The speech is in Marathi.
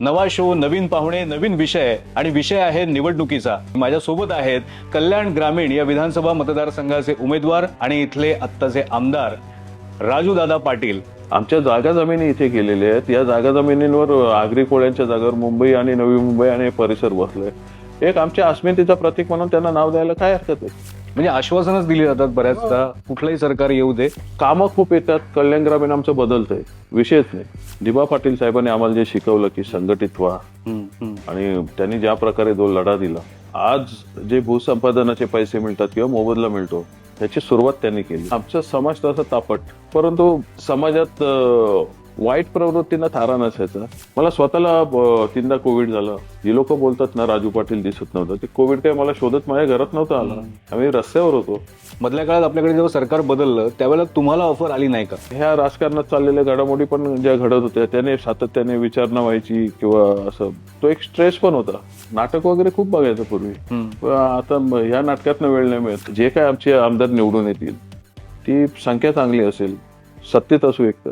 नवा शो नवीन पाहुणे नवीन विषय आणि विषय आहे निवडणुकीचा. माझ्या सोबत आहेत कल्याण ग्रामीण या विधानसभा मतदारसंघाचे उमेदवार आणि इथले आत्ताचे आमदार राजू दादा पाटील. आमच्या जागा जमिनी इथे गेलेल्या आहेत. या जागा जमिनींवर आगरी कोळ्यांच्या जागेवर मुंबई आणि नवी मुंबई आणि परिसर बसले एक आमच्या अस्मितेचं प्रतीक म्हणून त्यांना नाव द्यायला काय हरकत आहे? म्हणजे आश्वासनच दिली जातात बऱ्याचदा कुठलंही सरकार येऊ दे. कामं खूप येतात कल्याण ग्रामीण आमचं बदलतंय विषयच नाही. दिबा पाटील साहेबांनी आम्हाला जे शिकवलं की संघटित व्हा. आणि त्यांनी ज्या प्रकारे जो लढा दिला आज जे भूसंपादनाचे पैसे मिळतात किंवा मोबदला मिळतो त्याची सुरुवात त्यांनी केली. आमचा समाज तसा तापट परंतु समाजात वाईट प्रवृत्तींना थारा नसायचा. मला स्वतःला तीनदा कोविड झालं. जी लोक बोलतात ना राजू पाटील दिसत नव्हतं ते कोविड काय मला शोधत माझ्या घरात नव्हतं आलं. आम्ही रस्त्यावर होतो. मधल्या काळात आपल्याकडे जेव्हा सरकार बदललं त्यावेळेला तुम्हाला ऑफर आली नाही का? ह्या राजकारणात चाललेल्या घडामोडी पण ज्या घडत होत्या त्याने सातत्याने विचारणा व्हायची किंवा असं तो एक स्ट्रेस पण होता. नाटक वगैरे खूप बघायचं पूर्वी. आता ह्या नाटकातनं वेळ नाही मिळत. जे काय आमचे आमदार निवडून येतील ती संख्या चांगली असेल. सत्तेत असू एकतर